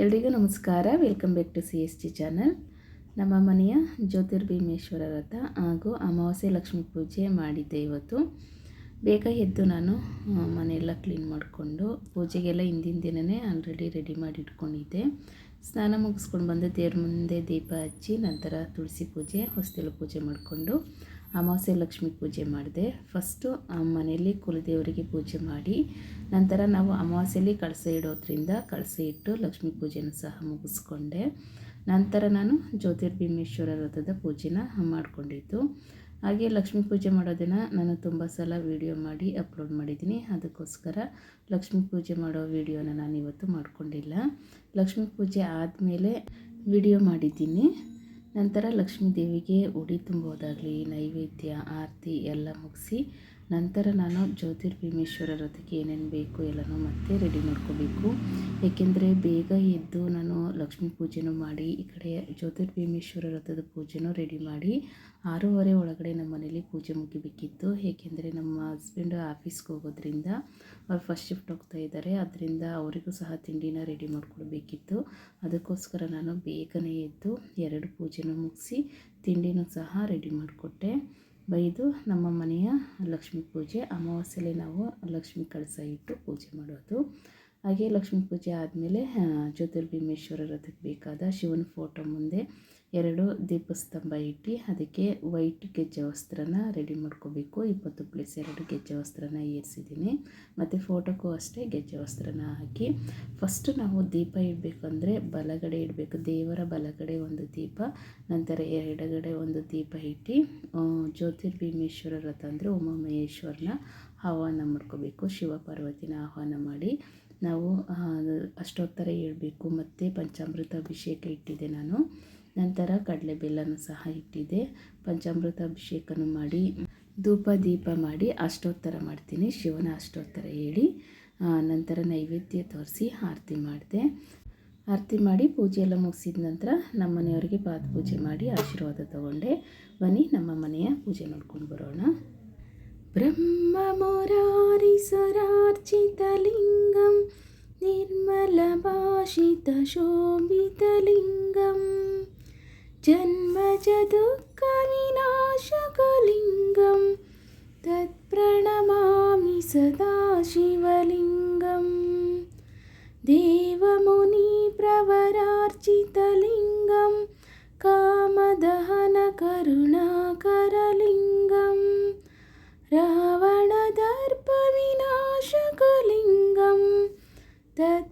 ಎಲ್ರಿಗೂ ನಮಸ್ಕಾರ. Welcome back to C S T channel ನಮ್ಮ ಮನೆಯ ಜ್ಯೋತಿರ್ಭೀಮೇಶ್ವರ ವ್ರತ ಹಾಗೂ ಅಮಾವಾಸ್ಯೆ ಲಕ್ಷ್ಮೀ ಪೂಜೆ ಮಾಡಿದ್ದೆ ಇವತ್ತು. ಬೇಗ ಎದ್ದು ನಾನು ಮನೆಯೆಲ್ಲ ಕ್ಲೀನ್ ಮಾಡಿಕೊಂಡು ಪೂಜೆಗೆಲ್ಲ ಹಿಂದಿನ ದಿನವೇ ಆಲ್ರೆಡಿ ರೆಡಿ ಮಾಡಿ ಇಟ್ಕೊಂಡಿದ್ದೆ. ಸ್ನಾನ ಮುಗಿಸ್ಕೊಂಡು ಬಂದು ದೇವ್ರ ಮುಂದೆ ದೀಪ ಹಚ್ಚಿ ನಂತರ ತುಳಸಿ ಪೂಜೆ, ಹೊಸ್ತಿಲು ಪೂಜೆ ಮಾಡಿಕೊಂಡು ಅಮಾವಾಸ್ಯೆ ಲಕ್ಷ್ಮಿ ಪೂಜೆ ಮಾಡಿದೆ. ಫಸ್ಟು ಮನೆಯಲ್ಲಿ ಕುಲದೇವರಿಗೆ ಪೂಜೆ ಮಾಡಿ, ನಂತರ ನಾವು ಅಮಾವಾಸ್ಯೆಯಲ್ಲಿ ಕಳಸ ಇಡೋದ್ರಿಂದ ಕಳಸ ಇಟ್ಟು ಲಕ್ಷ್ಮಿ ಪೂಜೆನೂ ಸಹ ಮುಗಿಸ್ಕೊಂಡೆ. ನಂತರ ನಾನು ಜ್ಯೋತಿರ್ಭೀಮೇಶ್ವರ ವ್ರತದ ಪೂಜೆನ ಮಾಡಿಕೊಂಡಿದ್ದು. ಹಾಗೆ ಲಕ್ಷ್ಮೀ ಪೂಜೆ ಮಾಡೋದನ್ನು ನಾನು ತುಂಬ ಸಲ ವೀಡಿಯೋ ಮಾಡಿ ಅಪ್ಲೋಡ್ ಮಾಡಿದ್ದೀನಿ. ಅದಕ್ಕೋಸ್ಕರ ಲಕ್ಷ್ಮೀ ಪೂಜೆ ಮಾಡೋ ವೀಡಿಯೋನ ನಾನು ಇವತ್ತು ಮಾಡಿಕೊಂಡಿಲ್ಲ. ಲಕ್ಷ್ಮೀ ಪೂಜೆ ಆದಮೇಲೆ ವಿಡಿಯೋ ಮಾಡಿದ್ದೀನಿ. ನಂತರ ಲಕ್ಷ್ಮೀ ದೇವಿಗೆ ಉಡಿ ತುಂಬೋದಾಗಲಿ ನೈವೇದ್ಯ ಆರತಿ ಎಲ್ಲ ಮುಗಿಸಿ ನಂತರ ನಾನು ಜ್ಯೋತಿರ್ಭೀಮೇಶ್ವರ ವ್ರತಕ್ಕೆ ಏನೇನು ಬೇಕು ಎಲ್ಲನೂ ಮತ್ತೆ ರೆಡಿ ಮಾಡ್ಕೋಬೇಕು. ಏಕೆಂದರೆ ಬೇಗ ಎದ್ದು ನಾನು ಲಕ್ಷ್ಮೀ ಪೂಜೆನೂ ಮಾಡಿ, ಈ ಕಡೆ ಜ್ಯೋತಿರ್ಭೀಮೇಶ್ವರ ರಥದ ಪೂಜೆನೂ ರೆಡಿ ಮಾಡಿ ಆರೂವರೆ ಒಳಗಡೆ ನಮ್ಮ ಮನೇಲಿ ಪೂಜೆ ಮುಗಿಬೇಕಿತ್ತು. ಏಕೆಂದರೆ ನಮ್ಮ ಹಸ್ಬೆಂಡ್ ಆಫೀಸ್ಗೆ ಹೋಗೋದ್ರಿಂದ ಅವ್ರು ಫಸ್ಟ್ ಶಿಫ್ಟ್ ಹೋಗ್ತಾ ಇದ್ದಾರೆ, ಅದರಿಂದ ಅವರಿಗೂ ಸಹ ತಿಂಡಿನ ರೆಡಿ ಮಾಡಿಕೊಡ್ಬೇಕಿತ್ತು. ಅದಕ್ಕೋಸ್ಕರ ನಾನು ಬೇಗನೆ ಎದ್ದು ಎರಡು ಪೂಜೆನೂ ಮುಗಿಸಿ ತಿಂಡಿನೂ ಸಹ ರೆಡಿ ಮಾಡಿಕೊಟ್ಟೆ. ಬೈದು ನಮ್ಮ ಮನೆಯ ಲಕ್ಷ್ಮಿ ಪೂಜೆ ಅಮಾವಾಸ್ಯೆಯಲ್ಲಿ ನಾವು ಲಕ್ಷ್ಮಿ ಕಳಸ ಇಟ್ಟು ಪೂಜೆ ಮಾಡೋದು. ಹಾಗೆ ಲಕ್ಷ್ಮೀ ಪೂಜೆ ಆದಮೇಲೆ ಜ್ಯೋತಿರ್ಭೀಮೇಶ್ವರ ರಥಕ್ಕೆ ಬೇಕಾದ ಶಿವನ ಫೋಟೋ ಮುಂದೆ ಎರಡು ದೀಪಸ್ತಂಭ ಇಟ್ಟು ಅದಕ್ಕೆ ವೈಟ್ ಗೆಜ್ಜೆ ವಸ್ತ್ರನ ರೆಡಿ ಮಾಡ್ಕೋಬೇಕು. ಇಪ್ಪತ್ತು ಪ್ಲೇಸ್ ಎರಡು ಗೆಜ್ಜೆ ವಸ್ತ್ರನ ಏರಿಸಿದ್ದೀನಿ. ಮತ್ತು ಫೋಟೋಕ್ಕೂ ಅಷ್ಟೇ ಗೆಜ್ಜೆ ವಸ್ತ್ರನ ಹಾಕಿ ಫಸ್ಟ್ ನಾವು ದೀಪ ಇಡಬೇಕಂದ್ರೆ ಬಲಗಡೆ ಇಡಬೇಕು. ದೇವರ ಬಲಗಡೆ ಒಂದು ದೀಪ, ನಂತರ ಎಡಗಡೆ ಒಂದು ದೀಪ ಇಟ್ಟು ಜ್ಯೋತಿರ್ಭೀಮೇಶ್ವರ ರಥ ಅಂದರೆ ಉಮಾಮಹೇಶ್ವರನ ಆಹ್ವಾನ ಮಾಡ್ಕೋಬೇಕು. ಶಿವ ಪಾರ್ವತಿನ ಆಹ್ವಾನ ಮಾಡಿ ನಾವು ಅಷ್ಟೋತ್ತರ ಹೇಳಬೇಕು. ಮತ್ತು ಪಂಚಾಮೃತ ಅಭಿಷೇಕ ಇಟ್ಟಿದ್ದೆ ನಾನು. ನಂತರ ಕಡಲೆ ಕಡಲೆಬೇಳೆನೂ ಸಹ ಇಟ್ಟಿದ್ದೆ. ಪಂಚಾಮೃತ ಅಭಿಷೇಕನೂ ಮಾಡಿ, ಧೂಪ, ದೀಪ ಮಾಡಿ ಅಷ್ಟೋತ್ತರ ಮಾಡ್ತೀನಿ. ಶಿವನ ಅಷ್ಟೋತ್ತರ ಹೇಳಿ ನಂತರ ನೈವೇದ್ಯ ತೋರಿಸಿ ಆರತಿ ಮಾಡಿದೆ. ಆರತಿ ಮಾಡಿ ಪೂಜೆ ಎಲ್ಲ ಮುಗಿಸಿದ ನಂತರ ನಮ್ಮ ಮನೆಯವರಿಗೆ ಪಾದ ಪೂಜೆ ಮಾಡಿ ಆಶೀರ್ವಾದ ತಗೊಂಡೆ. ಬನ್ನಿ ನಮ್ಮ ಮನೆಯ ಪೂಜೆ ನೋಡ್ಕೊಂಡು ಬರೋಣ. ಬ್ರಹ್ಮ శాశ్వతశోభితలింగం జన్మజ దుఃఖ వినాశకలింగం తత్ప్రణమామి సదాశివలింగం దేవముని ప్రవరార్చితలింగం కామదహన కరుణాకరలింగం. రావణదర్ప వినాశకలింగం. తత్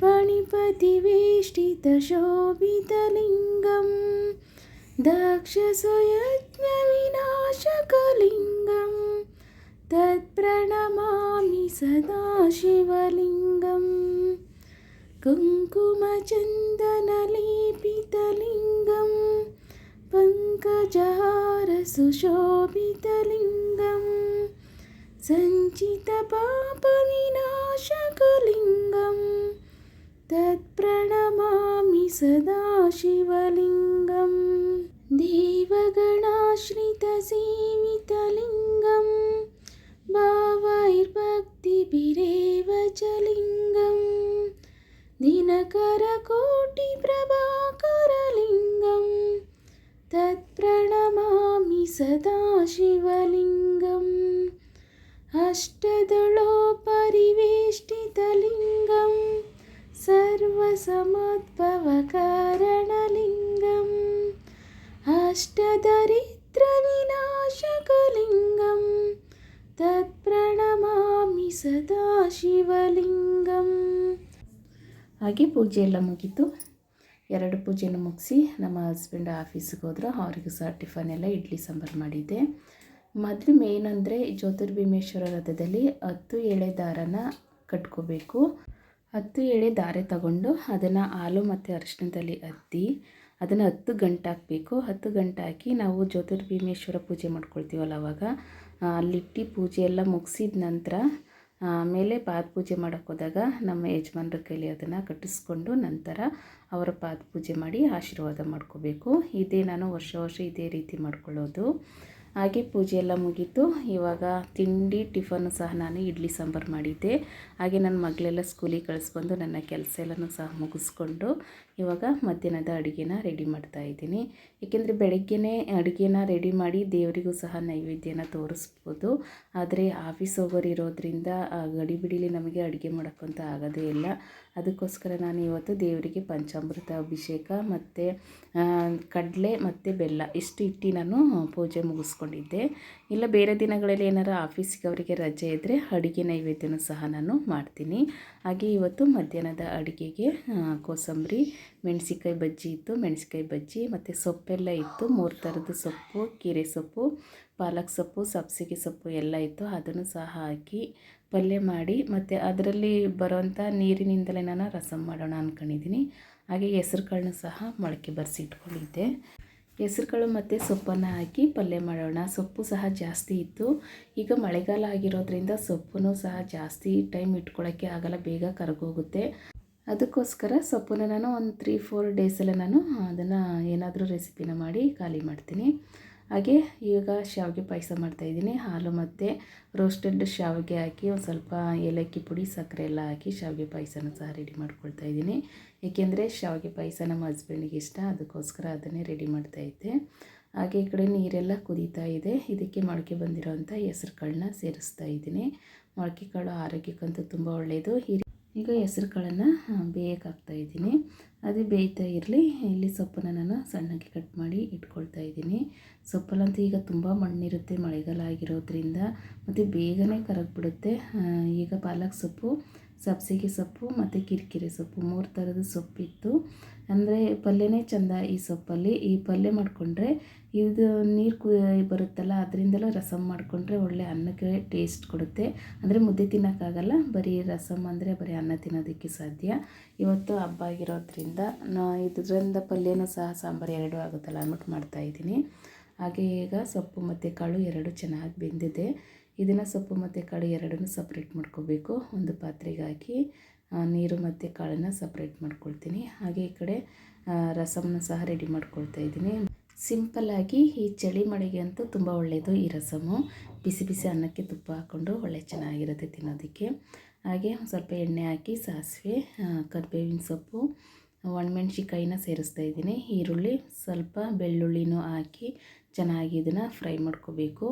पणिपतिवेष्टितशोभितलिङ्गं दक्षसुयज्ञविनाशकलिङ्गं तत्प्रणमामि सदा शिवलिङ्गं कुङ्कुमचन्दनलेपितलिङ्गं पङ्कजहारसुशोभितलिङ्गम् सञ्चितपापविनाशकलिङ्गं तत्प्रणमामि सदा शिवलिङ्गं देवगणाश्रितसेवितलिङ्गं भावैर्भक्तिभिरेव च लिङ्गं दिनकरकोटिप्रभाकरलिङ्गं तत्प्रणमामि सदा शिवलिङ्गम्। अष्टदलोपरिवेष्टितलिङ्गं सर्वसमुद्भवकारणलिङ्गम् अष्टदरिद्रविनाशकलिङ्गं तत्प्रणमामि सदा ಶಿವಲಿಂಗಂ ಹಾಗೆ ಪೂಜೆ ಎಲ್ಲ ಮುಗೀತು ಎರಡು ಪೂಜೆನೂ ಮುಗಿಸಿ ನಮ್ಮ ಹಸ್ಬೆಂಡ್ ಆಫೀಸಿಗೆ ಹೋದ್ರು ಅವ್ರಿಗೂ ಸಹ ಟಿಫನ್ ಎಲ್ಲ ಇಡ್ಲಿ ಸಾಂಬಾರು ಮಾಡಿದ್ದೆ ಮೊದಲು ಮೇನ್ ಅಂದರೆ ಜ್ಯೋತಿರ್ಭೀಮೇಶ್ವರ ರಥದಲ್ಲಿ ಹತ್ತು ಎಳೆ ದಾರನ ಕಟ್ಕೋಬೇಕು ಹತ್ತು ಎಳೆ ದಾರೆ ತಗೊಂಡು ಅದನ್ನು ಹಾಲು ಮತ್ತು ಅರಿಶಿಣದಲ್ಲಿ ಅದ್ದಿ, ಅದನ್ನು ಹತ್ತು ಗಂಟೆ ಹಾಕಬೇಕು. ಹತ್ತು ಗಂಟೆ ಹಾಕಿ ನಾವು ಜ್ಯೋತಿರ್ಭೀಮೇಶ್ವರ ಪೂಜೆ ಮಾಡ್ಕೊಳ್ತೀವಲ್ಲ ಅವಾಗ. ಅಲ್ಲಿಟ್ಟು ಪೂಜೆ ಎಲ್ಲ ಮುಗಿಸಿದ ನಂತರ, ಆಮೇಲೆ ಪಾದ ಪೂಜೆ ಮಾಡೋಕ್ಕೆ ಹೋದಾಗ ನಮ್ಮ ಯಜಮಾನ್ರ ಕೈಲಿ ಅದನ್ನು ಕಟ್ಟಿಸ್ಕೊಂಡು ನಂತರ ಅವರ ಪಾದ ಪೂಜೆ ಮಾಡಿ ಆಶೀರ್ವಾದ ಮಾಡ್ಕೋಬೇಕು. ಇದೇ ನಾನು ವರ್ಷ ವರ್ಷ ಇದೇ ರೀತಿ ಮಾಡ್ಕೊಳ್ಳೋದು. ಹಾಗೆ ಪೂಜೆ ಎಲ್ಲ ಮುಗೀತು. ಇವಾಗ ತಿಂಡಿ ಟಿಫನ್ನು ಸಹ ನಾನು ಇಡ್ಲಿ, ಸಾಂಬಾರು ಮಾಡಿದ್ದೆ. ಹಾಗೆ ನನ್ನ ಮಗಳೆಲ್ಲ ಸ್ಕೂಲಿಗೆ ಕಳಿಸ್ಬಂದು ನನ್ನ ಕೆಲಸ ಎಲ್ಲನೂ ಸಹ ಮುಗಿಸ್ಕೊಂಡು ಇವಾಗ ಮಧ್ಯಾಹ್ನದ ಅಡುಗೆನ ರೆಡಿ ಮಾಡ್ತಾ ಇದ್ದೀನಿ. ಏಕೆಂದರೆ ಬೆಳಗ್ಗೆನೇ ಅಡುಗೆನ ರೆಡಿ ಮಾಡಿ ದೇವರಿಗೂ ಸಹ ನೈವೇದ್ಯನ ತೋರಿಸ್ಬೋದು. ಆದರೆ ಆಫೀಸ್ ಹೋಗೋರು ಇರೋದ್ರಿಂದ ಗಡಿಬಿಡಿಲಿ ನಮಗೆ ಅಡುಗೆ ಮಾಡೋಕ್ಕಂತ ಆಗೋದೇ ಇಲ್ಲ. ಅದಕ್ಕೋಸ್ಕರ ನಾನು ಇವತ್ತು ದೇವರಿಗೆ ಪಂಚಾಮೃತ ಅಭಿಷೇಕ ಮತ್ತು ಕಡಲೆ ಮತ್ತು ಬೆಲ್ಲ ಇಷ್ಟು ಇಟ್ಟು ನಾನು ಪೂಜೆ ಮುಗಿಸ್ಕೊಂಡಿದ್ದೆ. ಇಲ್ಲ, ಬೇರೆ ದಿನಗಳಲ್ಲಿ ಏನಾರು ಆಫೀಸಿಗೆ ಅವರಿಗೆ ರಜೆ ಇದ್ದರೆ ಅಡುಗೆ ನೈವೇದ್ಯನೂ ಸಹ ನಾನು ಮಾಡ್ತೀನಿ. ಹಾಗೆ ಇವತ್ತು ಮಧ್ಯಾಹ್ನದ ಅಡುಗೆಗೆ ಕೋಸಂಬರಿ ಮೆಣಸಿಕಾಯಿ ಬಜ್ಜಿ ಇತ್ತು. ಮೆಣಸಿಕಾಯಿ ಬಜ್ಜಿ ಮತ್ತು ಸೊಪ್ಪೆಲ್ಲ ಇತ್ತು. ಮೂರು ಥರದ ಸೊಪ್ಪು, ಕೀರೆ ಸೊಪ್ಪು, ಪಾಲಕ್ ಸೊಪ್ಪು, ಸಬ್ಸಿಗೆ ಸೊಪ್ಪು ಎಲ್ಲ ಇತ್ತು. ಅದನ್ನು ಸಹ ಹಾಕಿ ಪಲ್ಯ ಮಾಡಿ ಮತ್ತು ಅದರಲ್ಲಿ ಬರೋವಂಥ ನೀರಿನಿಂದಲೇ ನಾನು ರಸಮ್ ಮಾಡೋಣ ಅಂದ್ಕೊಂಡಿದ್ದೀನಿ ಹಾಗೆ ಹೆಸ್ರು ಕಾಳನ್ನು ಸಹ ಮೊಳಕೆ ಬರೆಸಿ ಇಟ್ಕೊಂಡಿದ್ದೆ. ಹೆಸ್ರು ಕಾಳು ಮತ್ತು ಸೊಪ್ಪನ್ನು ಹಾಕಿ ಪಲ್ಯ ಮಾಡೋಣ. ಸೊಪ್ಪು ಸಹ ಜಾಸ್ತಿ ಇತ್ತು. ಈಗ ಮಳೆಗಾಲ ಆಗಿರೋದ್ರಿಂದ ಸೊಪ್ಪನ್ನು ಸಹ ಜಾಸ್ತಿ ಟೈಮ್ ಇಟ್ಕೊಳ್ಳೋಕ್ಕೆ ಆಗಲ್ಲ, ಬೇಗ ಕರಗೋಗುತ್ತೆ. ಅದಕ್ಕೋಸ್ಕರ ಸೊಪ್ಪನ್ನು ನಾನು ಒಂದು ತ್ರೀ ಫೋರ್ ಡೇಸಲ್ಲೇ ನಾನು ಅದನ್ನು ಏನಾದರೂ ರೆಸಿಪಿನ ಮಾಡಿ ಖಾಲಿ ಮಾಡ್ತೀನಿ. ಹಾಗೆ ಈಗ ಶಾವಿಗೆ ಪಾಯಸ ಮಾಡ್ತಾಯಿದ್ದೀನಿ ಹಾಲು ಮತ್ತು ರೋಸ್ಟೆಡ್ ಶಾವಿಗೆ ಹಾಕಿ ಒಂದು ಸ್ವಲ್ಪ ಏಲಕ್ಕಿ ಪುಡಿ, ಸಕ್ಕರೆ ಎಲ್ಲ ಹಾಕಿ ಶಾವಿಗೆ ಪಾಯಸನ ಸಹ ರೆಡಿ ಮಾಡ್ಕೊಳ್ತಾ ಇದ್ದೀನಿ. ಏಕೆಂದರೆ ಶಾವಿಗೆ ಪಾಯಸ ನಮ್ಮ ಹಸ್ಬೆಂಡಿಗೆ ಇಷ್ಟ, ಅದಕ್ಕೋಸ್ಕರ ಅದನ್ನೇ ರೆಡಿ ಮಾಡ್ತಾಯಿದ್ದೆ ಹಾಗೆ ಈ ಕಡೆ ನೀರೆಲ್ಲ ಕುದೀತಾ ಇದೆ. ಇದಕ್ಕೆ ಮೊಳಕೆ ಬಂದಿರೋವಂಥ ಹೆಸ್ರು ಕಾಳನ್ನ ಸೇರಿಸ್ತಾ ಇದ್ದೀನಿ. ಮೊಳಕೆ ಕಾಳು ಆರೋಗ್ಯಕ್ಕಂತೂ ತುಂಬ ಒಳ್ಳೆಯದು ಈಗ ಹೆಸ್ರು ಕಾಳನ್ನು ಬೇಯಕ್ಕೆ ಇದ್ದೀನಿ. ಅದು ಬೇಯ್ತಾ ಇರಲಿ. ಇಲ್ಲಿ ಸೊಪ್ಪನ್ನು ನಾನು ಸಣ್ಣಗೆ ಕಟ್ ಮಾಡಿ ಇಟ್ಕೊಳ್ತಾ ಇದ್ದೀನಿ. ಸೊಪ್ಪಲ್ಲಂತೂ ಈಗ ತುಂಬ ಮಣ್ಣಿರುತ್ತೆ, ಮಳೆಗಾಲ ಆಗಿರೋದ್ರಿಂದ. ಮತ್ತು ಬೇಗನೆ ಕರಗಿಬಿಡುತ್ತೆ. ಈಗ ಪಾಲಕ್ ಸೊಪ್ಪು, ಸಬ್ಸಿಗೆ ಸೊಪ್ಪು ಮತ್ತು ಕಿರಿಕಿರಿ ಸೊಪ್ಪು ಮೂರು ಥರದ ಸೊಪ್ಪಿತ್ತು. ಅಂದರೆ ಪಲ್ಯನೇ ಚೆಂದ ಈ ಸೊಪ್ಪಲ್ಲಿ. ಈ ಪಲ್ಯ ಮಾಡಿಕೊಂಡ್ರೆ ಇದು ನೀರು ಕು ಬರುತ್ತಲ್ಲ, ಅದರಿಂದಲೂ ರಸಮ್ ಮಾಡಿಕೊಂಡ್ರೆ ಒಳ್ಳೆ ಅನ್ನಕ್ಕೆ ಟೇಸ್ಟ್ ಕೊಡುತ್ತೆ. ಅಂದರೆ ಮುದ್ದೆ ತಿನ್ನೋಕ್ಕಾಗಲ್ಲ, ಬರೀ ರಸಮ್ ಅಂದರೆ ಬರೀ ಅನ್ನ ತಿನ್ನೋದಕ್ಕೆ ಸಾಧ್ಯ. ಇವತ್ತು ಹಬ್ಬ ಆಗಿರೋದ್ರಿಂದ ನಾ ಇದರಿಂದ ಪಲ್ಯನೂ ಸಹ ಸಾಂಬಾರು ಎರಡು ಆಗುತ್ತಲ್ಲ ಅಂದ್ಬಿಟ್ಟು ಮಾಡ್ತಾಯಿದ್ದೀನಿ ಹಾಗೆ ಈಗ ಸೊಪ್ಪು ಮತ್ತು ಕಾಳು ಎರಡು ಚೆನ್ನಾಗಿ ಬೆಂದಿದೆ. ಇದನ್ನು ಸೊಪ್ಪು ಮತ್ತು ಕಾಳು ಎರಡನ್ನೂ ಸಪ್ರೇಟ್ ಮಾಡ್ಕೋಬೇಕು. ಒಂದು ಪಾತ್ರೆಗೆ ಹಾಕಿ ನೀರು ಮತ್ತು ಕಾಳನ್ನು ಸಪ್ರೇಟ್ ಮಾಡ್ಕೊಳ್ತೀನಿ. ಹಾಗೆ ಈ ಕಡೆ ರಸಮ್ನ ಸಹ ರೆಡಿ ಮಾಡ್ಕೊಳ್ತಾ ಇದ್ದೀನಿ. ಸಿಂಪಲ್ಲಾಗಿ ಈ ಚಳಿ ಮಳೆಗೆ ಅಂತೂ ತುಂಬ ಒಳ್ಳೆಯದು ಈ ರಸಮು. ಬಿಸಿ ಬಿಸಿ ಅನ್ನಕ್ಕೆ ತುಪ್ಪ ಹಾಕ್ಕೊಂಡು ಒಳ್ಳೆ ಚೆನ್ನಾಗಿರುತ್ತೆ ತಿನ್ನೋದಕ್ಕೆ. ಹಾಗೆ ಸ್ವಲ್ಪ ಎಣ್ಣೆ ಹಾಕಿ ಸಾಸಿವೆ ಕರಿಬೇವಿನ ಸೊಪ್ಪು ಒಣಮೆಣ್ಸಿಕಾಯಿನ ಸೇರಿಸ್ತಾ ಇದ್ದೀನಿ. ಈರುಳ್ಳಿ ಸ್ವಲ್ಪ ಬೆಳ್ಳುಳ್ಳಿನೂ ಹಾಕಿ ಚೆನ್ನಾಗಿ ಇದನ್ನು ಫ್ರೈ ಮಾಡ್ಕೋಬೇಕು.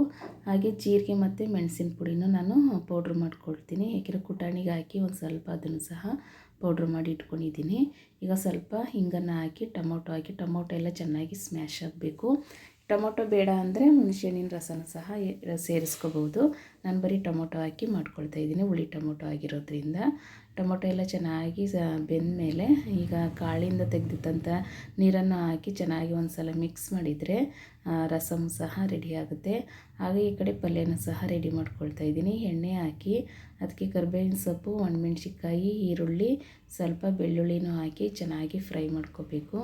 ಹಾಗೆ ಜೀರಿಗೆ ಮತ್ತು ಮೆಣಸಿನ ಪುಡಿನೂ ನಾನು ಪೌಡ್ರ್ ಮಾಡ್ಕೊಳ್ತೀನಿ. ಯಾಕೆಂದರೆ ಕುಟಾಣಿಗೆ ಹಾಕಿ ಒಂದು ಸ್ವಲ್ಪ ಅದನ್ನು ಸಹ ಪೌಡ್ರ್ ಮಾಡಿ ಇಟ್ಕೊಂಡಿದ್ದೀನಿ. ಈಗ ಸ್ವಲ್ಪ ಹಿಂಗನ್ನು ಹಾಕಿ, ಟೊಮೊಟೊ ಹಾಕಿ, ಟೊಮೊಟೊ ಎಲ್ಲ ಚೆನ್ನಾಗಿ ಸ್ಮ್ಯಾಶ್ ಆಗಬೇಕು. ಟೊಮೊಟೊ ಬೇಡ ಅಂದರೆ ಹುಣಸೆಹಣ್ಣಿನ ರಸನ ಸಹ ಸೇರಿಸ್ಕೋಬೋದು ನಾನು ಬರೀ ಟೊಮೊಟೊ ಹಾಕಿ ಮಾಡ್ಕೊಳ್ತಾ ಇದ್ದೀನಿ. ಹುಳಿ ಟೊಮೊಟೊ ಆಗಿರೋದ್ರಿಂದ. ಟೊಮೊಟೊ ಎಲ್ಲ ಚೆನ್ನಾಗಿ ಸ ಬೆಂದಮೇಲೆ ಈಗ ಕಾಳಿಂದ ತೆಗೆದಿದ್ದಂಥ ನೀರನ್ನು ಹಾಕಿ ಚೆನ್ನಾಗಿ ಒಂದು ಸಲ ಮಿಕ್ಸ್ ಮಾಡಿದರೆ ರಸಮ್ ಸಹ ರೆಡಿ ಆಗುತ್ತೆ. ಹಾಗೆ ಈ ಕಡೆ ಪಲ್ಯನೂ ಸಹ ರೆಡಿ ಮಾಡ್ಕೊಳ್ತಾ ಇದ್ದೀನಿ. ಎಣ್ಣೆ ಹಾಕಿ ಅದಕ್ಕೆ ಕರ್ಬೇವಿನ ಸೊಪ್ಪು ಒಣಮೆಣ್ಸಿಕಾಯಿ ಈರುಳ್ಳಿ, ಸ್ವಲ್ಪ ಬೆಳ್ಳುಳ್ಳಿನೂ ಹಾಕಿ ಚೆನ್ನಾಗಿ ಫ್ರೈ ಮಾಡ್ಕೋಬೇಕು.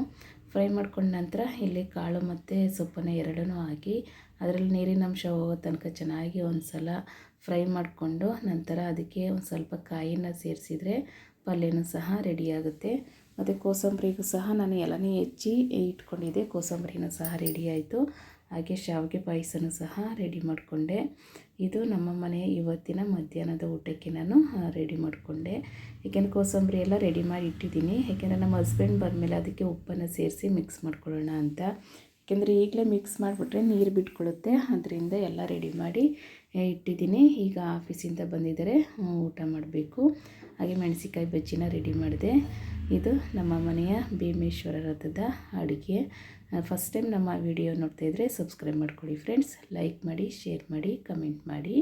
ಫ್ರೈ ಮಾಡ್ಕೊಂಡ ನಂತರ ಇಲ್ಲಿ ಕಾಳು ಮತ್ತು ಸೊಪ್ಪನ್ನು ಎರಡನ್ನೂ ಹಾಕಿ, ಅದರಲ್ಲಿ ನೀರಿನ ಅಂಶ ಹೋಗೋ ತನಕ ಚೆನ್ನಾಗಿ ಒಂದು ಸಲ ಫ್ರೈ ಮಾಡಿಕೊಂಡು ನಂತರ ಅದಕ್ಕೆ ಒಂದು ಸ್ವಲ್ಪ ಕಾಯಿನ ಸೇರಿಸಿದರೆ ಪಲ್ಯನೂ ಸಹ ರೆಡಿಯಾಗುತ್ತೆ ಮತ್ತು ಕೋಸಂಬರಿಗೂ ಸಹ ನಾನು ಎಲ್ಲನೇ ಹೆಚ್ಚಿ ಇಟ್ಕೊಂಡಿದ್ದೆ, ಕೋಸಂಬರಿನೂ ಸಹ ರೆಡಿ ಆಯಿತು. ಹಾಗೆ ಶಾವಿಗೆ ಪಾಯಸನೂ ಸಹ ರೆಡಿ ಮಾಡಿಕೊಂಡೆ. ಇದು ನಮ್ಮ ಮನೆಯ ಇವತ್ತಿನ ಮಧ್ಯಾಹ್ನದ ಊಟಕ್ಕೆ ನಾನು ರೆಡಿ ಮಾಡಿಕೊಂಡೆ. ಏಕೆಂದರೆ ಕೋಸಂಬರಿ ಎಲ್ಲ ರೆಡಿ ಮಾಡಿ ಇಟ್ಟಿದ್ದೀನಿ. ಯಾಕೆಂದರೆ ನಮ್ಮ ಹಸ್ಬೆಂಡ್ ಬಂದಮೇಲೆ ಅದಕ್ಕೆ ಉಪ್ಪನ್ನು ಸೇರಿಸಿ ಮಿಕ್ಸ್ ಮಾಡ್ಕೊಳ್ಳೋಣ ಅಂತ ಯಾಕೆಂದರೆ ಈಗಲೇ ಮಿಕ್ಸ್ ಮಾಡಿಬಿಟ್ರೆ ನೀರು ಬಿಟ್ಕೊಳ್ಳುತ್ತೆ ಅದರಿಂದ ಎಲ್ಲ ರೆಡಿ ಮಾಡಿ ಇಟ್ಟಿದ್ದೀನಿ. ಈಗ ಆಫೀಸಿಂದ ಬಂದಿದ್ದಾರೆ ಊಟ ಮಾಡಬೇಕು. ಹಾಗೆ ಮೆಣಸಿಕಾಯಿ ಬಜ್ಜಿನ ರೆಡಿ ಮಾಡಿದೆ. ಇದು ನಮ್ಮ ಮನೆಯ ಭೀಮೇಶ್ವರ ರಥದ ಅಡುಗೆ. ಫಸ್ಟ್ ಟೈಮ್ ನಮ್ಮ ವಿಡಿಯೋ ನೋಡ್ತಾಯಿದ್ರೆ ಸಬ್ಸ್ಕ್ರೈಬ್ ಮಾಡ್ಕೊಳ್ಳಿ ಫ್ರೆಂಡ್ಸ್ ಲೈಕ್ ಮಾಡಿ ಶೇರ್ ಮಾಡಿ ಕಮೆಂಟ್ ಮಾಡಿ.